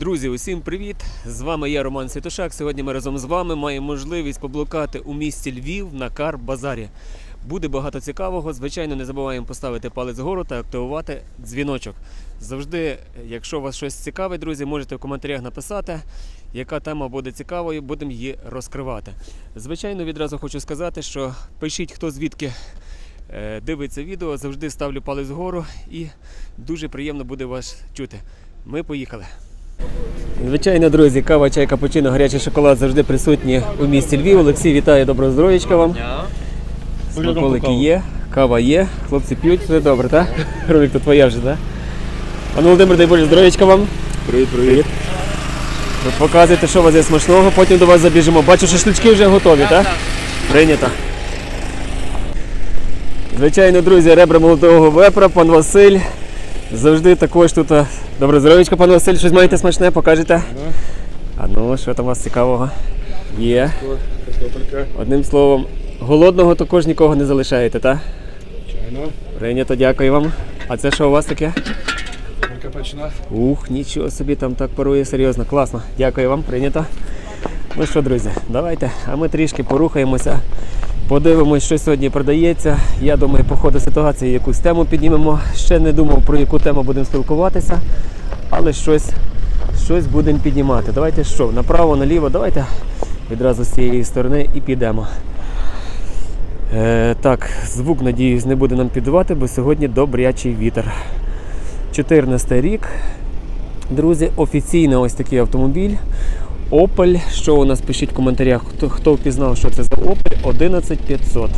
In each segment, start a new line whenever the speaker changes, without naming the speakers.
Друзі, усім привіт! З вами я Роман Святошак. Сьогодні ми разом з вами маємо можливість поблукати у місті Львів на Кар-базарі. Буде багато цікавого. Звичайно, не забуваємо поставити палець вгору та активувати дзвіночок. Завжди, якщо вас щось цікавить, друзі, можете в коментарях написати, яка тема буде цікавою, будемо її розкривати. Звичайно, відразу хочу сказати, що пишіть, хто звідки е, дивиться відео, завжди ставлю палець вгору і дуже приємно буде вас чути. Ми поїхали. Звичайно, друзі, кава, чай, капучино, гарячий шоколад завжди присутні у місті Львів. Олексій, вітаю, доброго здоров'ячка вам. Смаколики є, кава є, хлопці п'ють, все добре, так? Ролик то твоя вже, так? Пан Володимир, дай Боже, здоров'ячка вам.
Привіт, привіт.
Ви показуєте, що у вас є смачного, потім до вас забіжимо. Бачу, шашлички вже готові, так? Прийнято. Звичайно, друзі, ребра молодого вепра, пан Василь. Завжди також тут. Добре здоров'ячка, пан Василь, щось маєте смачне, покажете? А ну, що там у вас цікавого? Є. Одним словом, голодного також нікого не залишаєте, так?
чайно,
Прийнято, дякую вам. А це що у вас таке? Ух, нічого собі там так парує серйозно. Класно. Дякую вам, прийнято. Ну що, друзі, давайте, а ми трішки порухаємося, подивимось, що сьогодні продається. Я думаю, по ходу ситуації якусь тему піднімемо. Ще не думав, про яку тему будемо спілкуватися, але щось, щось будемо піднімати. Давайте що, направо, наліво, давайте відразу з цієї сторони і підемо. Е, так, звук, надіюсь, не буде нам піддавати, бо сьогодні добрячий вітер. 14 рік. Друзі, офіційно ось такий автомобіль. Opel. Що у нас пишіть в коментарях, хто, хто впізнав, що це за Opel 11500.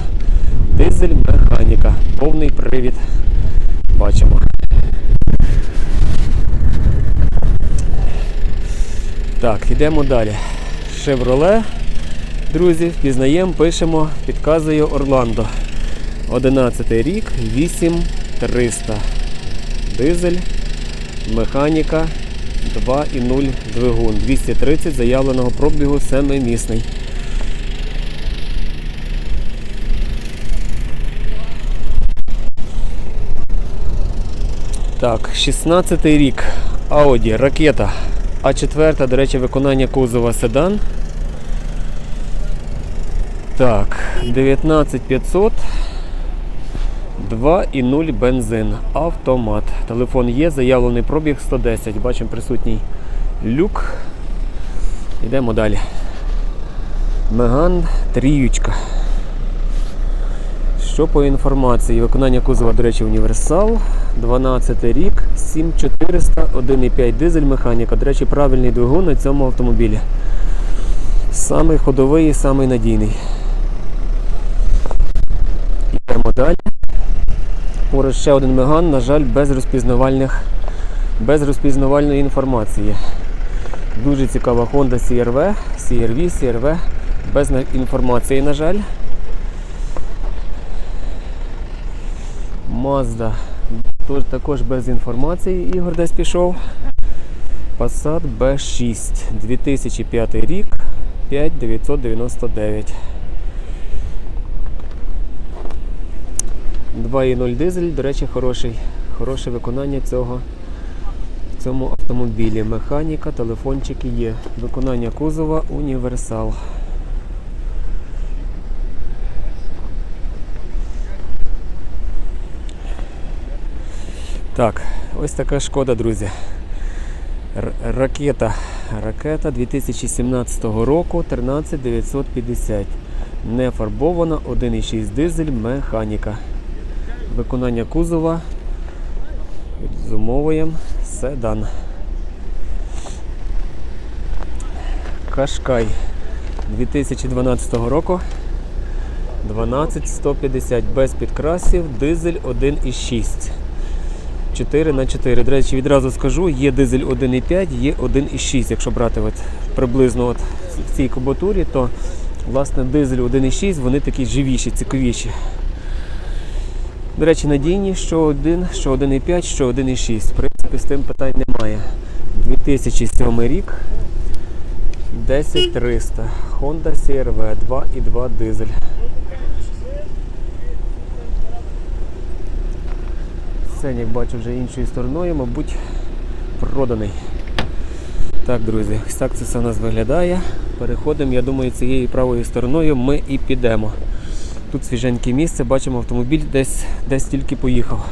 Дизель механіка. Повний привід. Бачимо. Так, йдемо далі. Chevrolet. Друзі, впізнаємо, пишемо, підказує Орландо. 11 рік, 8300. Дизель, механіка 2,0 двигун. 230 заявленого пробігу семимісний. Так, 16 рік. Audi, ракета. А4, до речі, виконання кузова седан. Так, 19500. 2,0 бензин. Автомат. Телефон є, заявлений пробіг 110. Бачимо присутній люк. Йдемо далі. Меган тріючка. Що по інформації? Виконання кузова, до речі, універсал. 12 рік, 7400, 1,5 дизель механіка. До речі, правильний двигун на цьому автомобілі. Самий ходовий і самий надійний. Йдемо далі. Поруч ще один меган, на жаль, без розпізнавальних, без розпізнавальної інформації. Дуже цікава Honda CR-V, CR-V, CR-V, без інформації, на жаль. Mazda Тож також без інформації. Ігор десь пішов. Passat B6, 2005 рік, 5999. 2.0 дизель, до речі, хороший, хороше виконання цього в цьому автомобілі. Механіка, телефончики є. Виконання кузова універсал. Так, ось така шкода, друзі. Ракета. Ракета 2017 року 13950. Не фарбована, 1,6 дизель, механіка. Виконання кузова. Відзумовуємо седан. Кашкай 2012 року. 12150 без підкрасів, дизель 1,6. 4 на 4. До речі, відразу скажу, є дизель 1,5, є 1,6. Якщо брати от приблизно от в цій кубатурі, то власне дизель 1,6, вони такі живіші, цікавіші. До речі, надійні, що 1, що 1,5, що 1,6. В принципі, з тим питань немає. 2007 рік. 10300. Honda CR-V 2,2 дизель. Сценік бачу вже іншою стороною, мабуть, проданий. Так, друзі, ось так це все у нас виглядає. Переходимо, я думаю, цією правою стороною ми і підемо. Тут свіженьке місце, бачимо, автомобіль десь, десь тільки поїхав.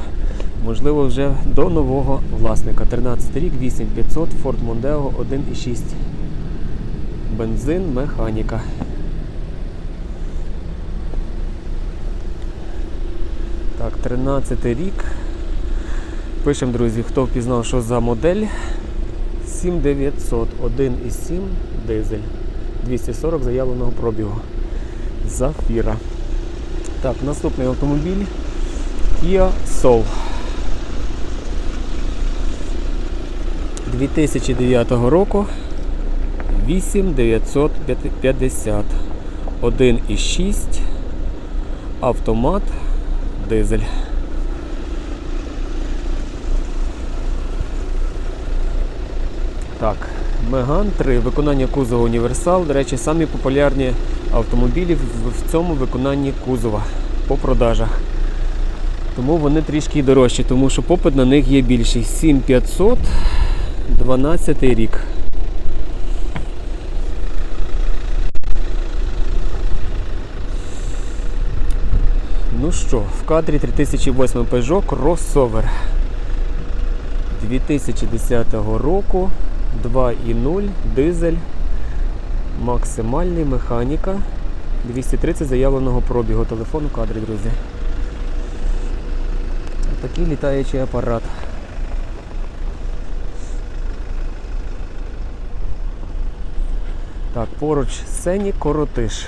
Можливо, вже до нового власника. 13 рік, 8500, Ford Mondeo 1.6. Бензин, механіка. Так, 13 рік. Пишемо, друзі, хто впізнав, що за модель. 7900, 1,7 дизель. 240 заявленого пробігу. Зафіра. Так, наступний автомобіль Kia Soul. 2009 року 8950. 1,6 автомат дизель. Так, Меган 3, виконання кузова універсал. До речі, самі популярні автомобілі в, цьому виконанні кузова по продажах. Тому вони трішки дорожчі, тому що попит на них є більший. 7500, 12 рік. Ну що, в кадрі 3008 Peugeot Crossover 2010 року 2.0 дизель, максимальний механіка, 230 заявленого пробігу. Телефон у кадрі, друзі. Такий літаючий апарат. Так, поруч Сені Коротиш.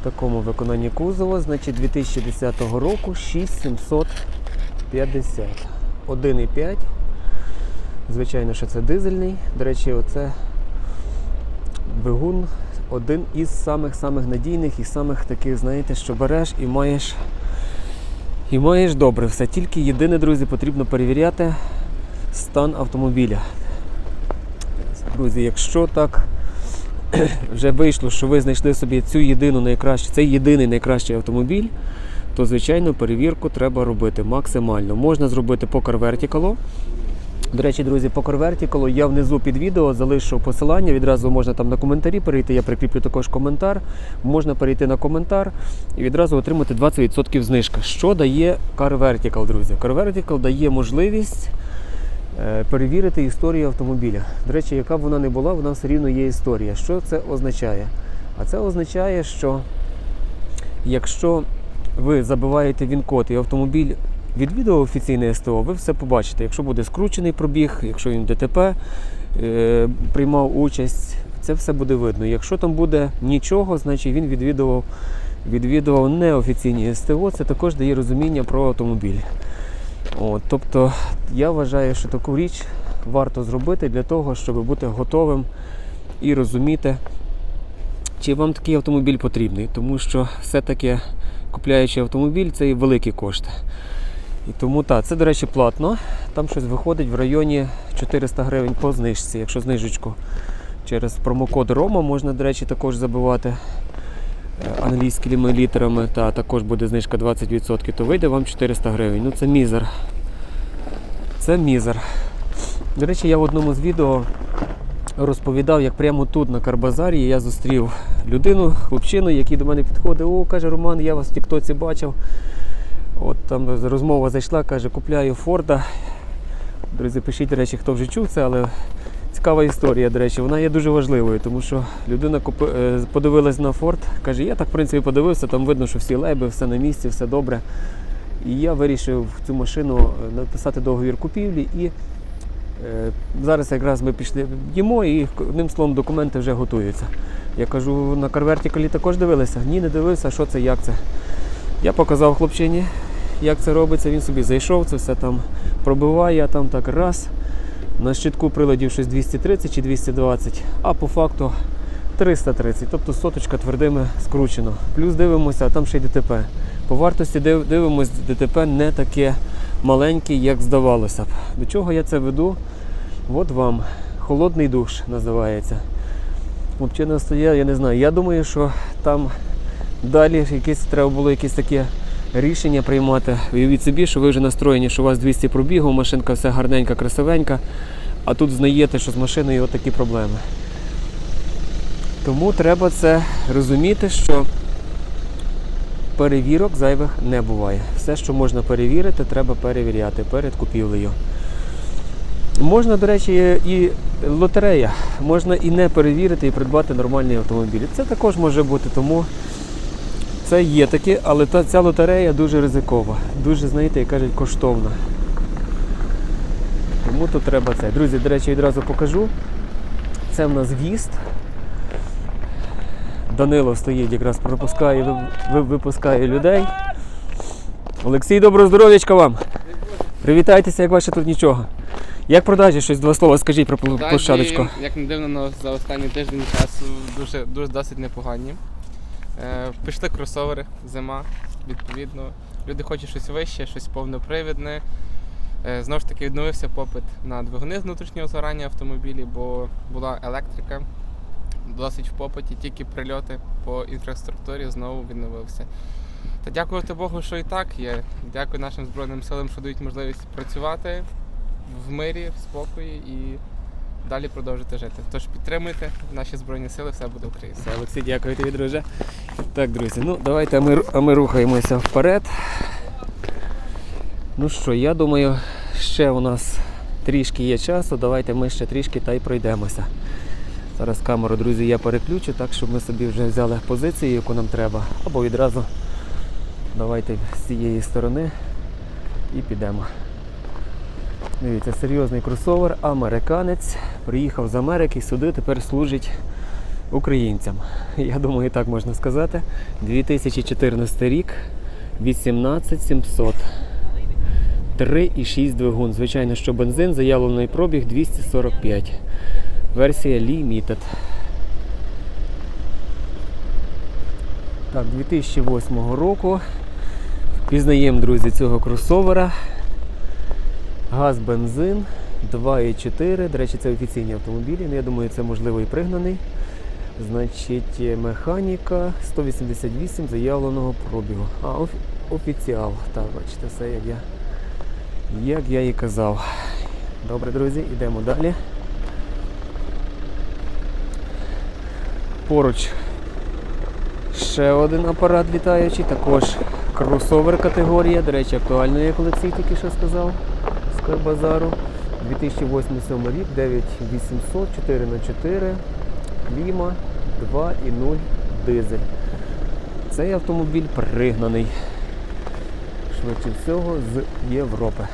В такому виконанні кузова, значить 2010 року 6750. 1,5. Звичайно, що це дизельний. До речі, оце двигун один із самих-самих надійних і самих таких, знаєте, що береш і маєш і маєш добре все. Тільки єдине, друзі, потрібно перевіряти стан автомобіля. Друзі, якщо так вже вийшло, що ви знайшли собі цю єдину найкращу, цей єдиний найкращий автомобіль, то звичайно перевірку треба робити максимально. Можна зробити по Vertical. До речі, друзі, по Vertical я внизу під відео залишу посилання. Відразу можна там на коментарі перейти. Я прикріплю також коментар. Можна перейти на коментар і відразу отримати 20% знижка. Що дає Car Vertical, друзі? Car Vertical дає можливість е, перевірити історію автомобіля. До речі, яка б вона не була, вона все рівно є історія. Що це означає? А це означає, що якщо ви забиваєте він-код і автомобіль відвідував офіційне СТО, ви все побачите. Якщо буде скручений пробіг, якщо він ДТП е, приймав участь, це все буде видно. Якщо там буде нічого, значить він відвідував, відвідував неофіційні СТО, це також дає розуміння про автомобіль. От, тобто я вважаю, що таку річ варто зробити для того, щоб бути готовим і розуміти, чи вам такий автомобіль потрібний, тому що все-таки купляючи автомобіль, це і великі кошти. І тому так, це, до речі, платно. Там щось виходить в районі 400 гривень по знижці. Якщо знижечку через промокод Рома можна, до речі, також забивати е, англійськими літерами, та також буде знижка 20%, то вийде вам 400 гривень. Ну це мізер. Це мізер. До речі, я в одному з відео розповідав, як прямо тут на Карбазарі я зустрів людину, хлопчину, який до мене підходив. О, каже, Роман, я вас в Тіктоці бачив. От там розмова зайшла, каже, купляю Форда. Друзі, пишіть, до речі, хто вже чув це, але цікава історія, до речі, вона є дуже важливою, тому що людина купи... е, подивилась на Форд, каже, я так в принципі подивився, там видно, що всі леби, все на місці, все добре. І я вирішив цю машину е, написати договір купівлі і е, зараз якраз ми пішли їмо і одним словом документи вже готуються. Я кажу, на карвертікалі також дивилися? Ні, не дивився, що це, як це. Я показав хлопчині, як це робиться. Він собі зайшов, це все там пробиває, а там так раз. На щитку приладів щось 230 чи 220, а по факту 330, тобто соточка твердими скручено. Плюс дивимося, а там ще й ДТП. По вартості див- дивимось, ДТП не таке маленьке, як здавалося б. До чого я це веду? От вам. Холодний душ називається. Хлопчина стояв, я не знаю. Я думаю, що там далі якесь треба було якесь таке рішення приймати. Уявіть собі, що ви вже настроєні, що у вас 200 пробігів, машинка вся гарненька, красивенька. а тут знаєте, що з машиною такі проблеми. Тому треба це розуміти, що перевірок зайвих не буває. Все, що можна перевірити, треба перевіряти перед купівлею. Можна, до речі, і лотерея. Можна і не перевірити, і придбати нормальний автомобіль. Це також може бути, тому це є таке, але та, ця лотерея дуже ризикова, дуже, знаєте, як кажуть, коштовна. Тому тут треба це. Друзі, до речі, відразу покажу. Це в нас в'їзд. Данило стоїть, якраз пропускає, ви- ви- випускає людей. Олексій, доброго здоров'ячка вам! Привітайтеся, як ваше тут нічого. Як продажі щось два слова скажіть про площадочку.
Як не дивно, за останній тиждень часу дуже, дуже досить непогані. Е, пішли кросовери, зима, відповідно. Люди хочуть щось вище, щось повнопривідне. Е, знову ж таки відновився попит на двигуни з внутрішнього згорання автомобілів, бо була електрика досить в попиті, тільки прильоти по інфраструктурі знову відновився. Та дякувати Богу, що і так є. Дякую нашим Збройним силам, що дають можливість працювати в мирі, в спокої і далі продовжити жити. Тож підтримуйте наші збройні сили, все буде Україна.
Все, Олексій, дякую тобі, друже. Так, друзі, ну давайте ми, а ми рухаємося вперед. Ну що, я думаю, ще у нас трішки є часу. Давайте ми ще трішки та й пройдемося. Зараз камеру, друзі, я переключу, так щоб ми собі вже взяли позицію, яку нам треба. Або відразу давайте з цієї сторони і підемо. Дивіться, серйозний кросовер, американець. Приїхав з Америки і сюди тепер служить українцям. Я думаю, так можна сказати. 2014 рік, 18700. 3,6 двигун. Звичайно, що бензин, заявлений пробіг 245. Версія Limited. Так, 2008 року. Впізнаємо, друзі, цього кросовера. Газ, бензин 2,4. До речі, це офіційні автомобілі. Ну, я думаю, це можливо і пригнаний. Значить, е, механіка 188 заявленого пробігу. А, офі- офіціал. Так, бачите, все як я, як я і казав. Добре, друзі, йдемо далі. Поруч ще один апарат літаючий, також кросовер категорія. До речі, актуально, як Олексій тільки що сказав з Карбазару. 2008 рік, 9800, 4х4, кліма, 2,0 дизель. Цей автомобіль пригнаний швидше всього з Європи.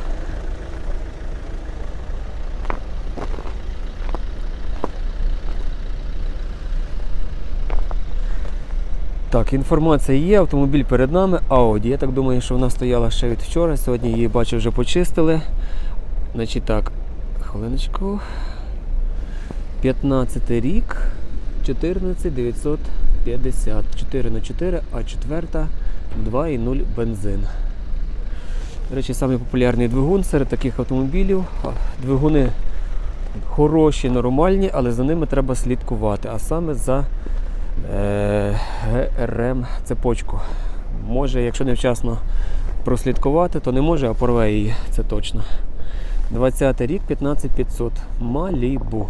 Так, інформація є, автомобіль перед нами, Audi. Я так думаю, що вона стояла ще від вчора. Сьогодні її бачу вже почистили. Значить так, хвилиночку. 15 рік, 14950. 4 на 4, а четверта 2,0 бензин. До речі, самий популярний двигун серед таких автомобілів. Двигуни хороші, нормальні, але за ними треба слідкувати. А саме за е, ГРМ цепочку. Може, якщо невчасно прослідкувати, то не може, а порве її, це точно. 20 рік, 15500. Малібу.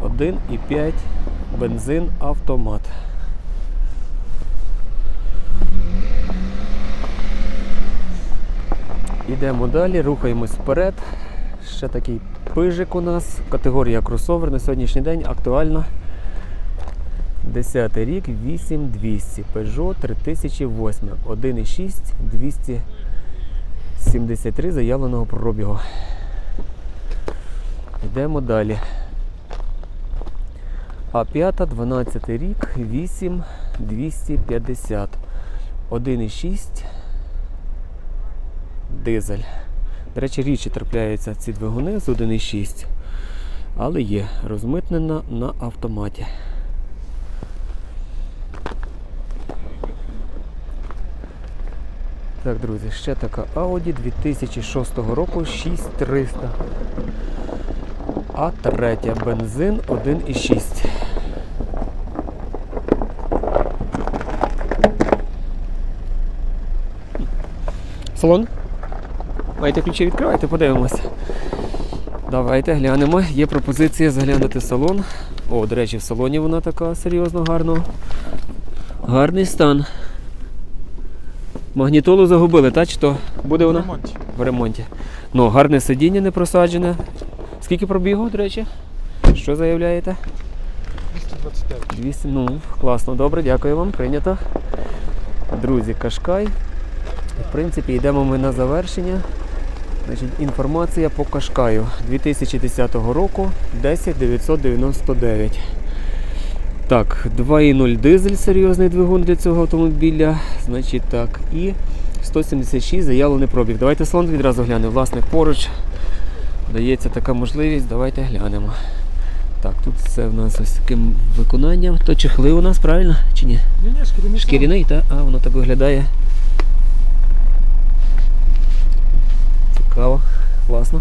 1,5 бензин автомат. Ідемо далі, рухаємось вперед. Ще такий пижик у нас. Категорія кросовер на сьогоднішній день актуальна. 10 рік, 8200, Peugeot 3008, 1,6, 273 заявленого пробігу. Йдемо далі. А5, 12 рік, 8, 250, 1,6, дизель. До речі, рідше трапляються ці двигуни з 1,6, але є розмитнена на автоматі. Так, друзі, ще така Audi 2006 року 6300. А третя бензин 1,6. Салон? Маєте ключі відкривайте, подивимося. Давайте глянемо. Є пропозиція заглянути в салон. О, до речі, в салоні вона така серйозно гарно. Гарний стан. Магнітолу загубили, так? Чи то буде вона? В ремонті. Ну, гарне сидіння не просаджене. Скільки пробігу, до речі? Що заявляєте?
225.
200, ну, класно, добре, дякую вам, прийнято. Друзі, Кашкай. В принципі, йдемо ми на завершення. Значить, інформація по Кашкаю 2010 року 10999. Так, 2,0 дизель, серйозний двигун для цього автомобіля. Значить так, і 176 заявлений пробіг. Давайте салон відразу глянемо. Власник поруч. Дається така можливість, давайте глянемо. Так, тут все в нас ось таким виконанням. То чехли у нас, правильно? Чи ні?
Ні, ні, шкіряний
Шкіряний, та? А, воно так виглядає. Цікаво, класно.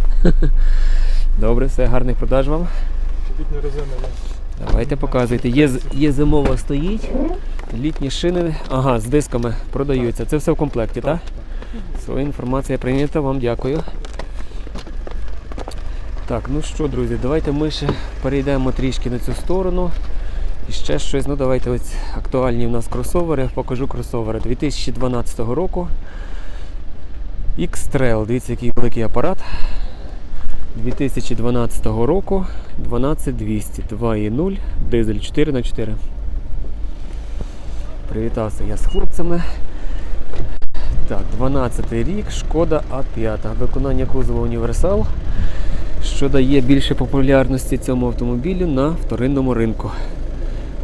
Добре, все, гарних продаж вам.
Літня резина, є.
Давайте показуйте. Є, є зимова стоїть, літні шини, ага, з дисками продаються. Це все в комплекті, так? Своя інформація прийнята, вам дякую. Так, ну що, друзі, давайте ми ще перейдемо трішки на цю сторону. І ще щось, ну давайте ось актуальні в нас кросовери. Покажу кросовери 2012 року. X-Trail, дивіться, який великий апарат. 2012 року 12200 2.0 дизель 4х4. Привітався я з хлопцями. Так, 12 рік, шкода А5. Виконання кузова універсал, що дає більше популярності цьому автомобілю на вторинному ринку.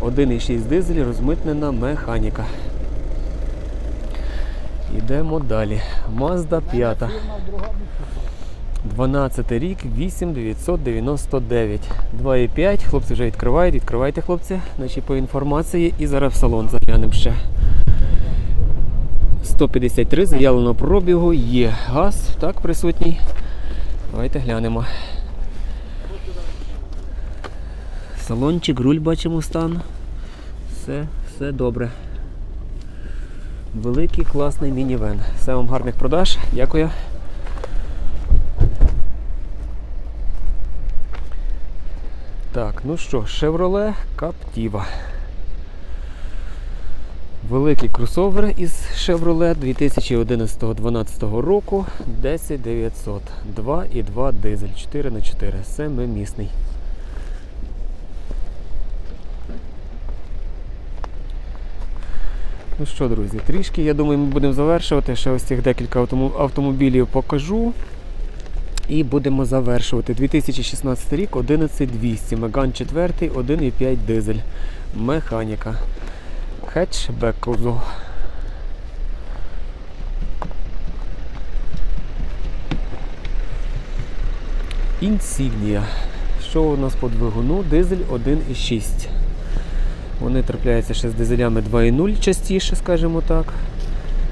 1,6 дизель, розмитнена механіка. Йдемо далі. Mazda 5. 12 рік, 8999. 2,5. Хлопці вже відкривають. Відкривайте, хлопці. Значить, по інформації. І зараз в салон заглянемо ще. 153 заявленого пробігу. Є газ, так, присутній. Давайте глянемо. Салончик, руль бачимо стан. Все, все добре. Великий класний мінівен. Все вам гарних продаж. Дякую. Так, ну що, Chevrolet Captiva. Великий кросовер із Chevrolet 2011-2012 року 10900. 2,2 дизель 4х4. Семимісний. Ну що, друзі, трішки, я думаю, ми будемо завершувати. Ще ось цих декілька автомобілів покажу. І будемо завершувати. 2016 рік 11200. Меган 4, 1,5 дизель. Механіка. Хетчбек кузов. Інсігнія. Що у нас по двигуну? Дизель 1,6. Вони трапляються ще з дизелями 2,0 частіше, скажімо так.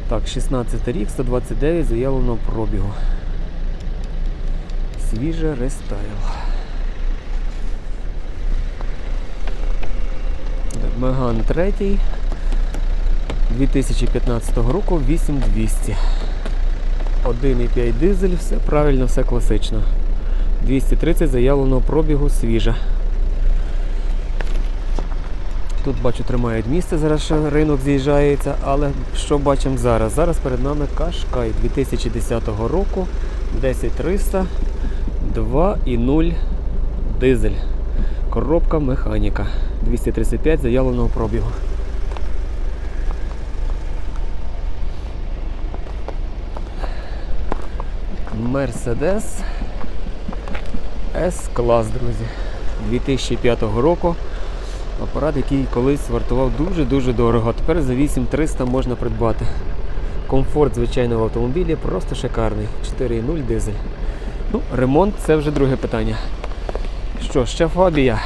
Так, 16 рік, 129 заявленого пробігу. Свіжа рестайл. Меган 3 2015 року 8200. 1,5 дизель, все правильно, все класично. 230 заявленого пробігу свіжа. Тут бачу тримають місце, зараз ще ринок з'їжджається, але що бачимо зараз? Зараз перед нами Кашкай 2010 року 10300 2,0 дизель. Коробка механіка. 235 заявленого пробігу. Мерседес С-клас, друзі. 2005 року. Апарат, який колись вартував дуже-дуже дорого. Тепер за 8300 можна придбати. Комфорт звичайного автомобілі просто шикарний. 4,0 дизель. Ну, ремонт це вже друге питання. Що, ще фабія.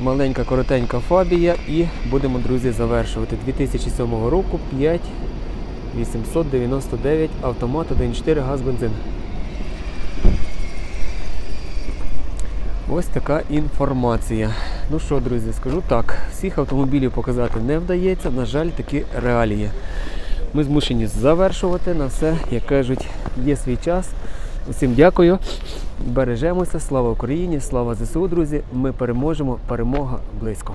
Маленька коротенька фабія і будемо, друзі, завершувати. 2007 року 5 899 автомат 1.4 газ бензин. Ось така інформація. Ну що, друзі, скажу так, всіх автомобілів показати не вдається, на жаль, такі реалії. Ми змушені завершувати на все, як кажуть, є свій час. Усім дякую. Бережемося, слава Україні, слава ЗСУ, друзі. Ми переможемо. Перемога близько.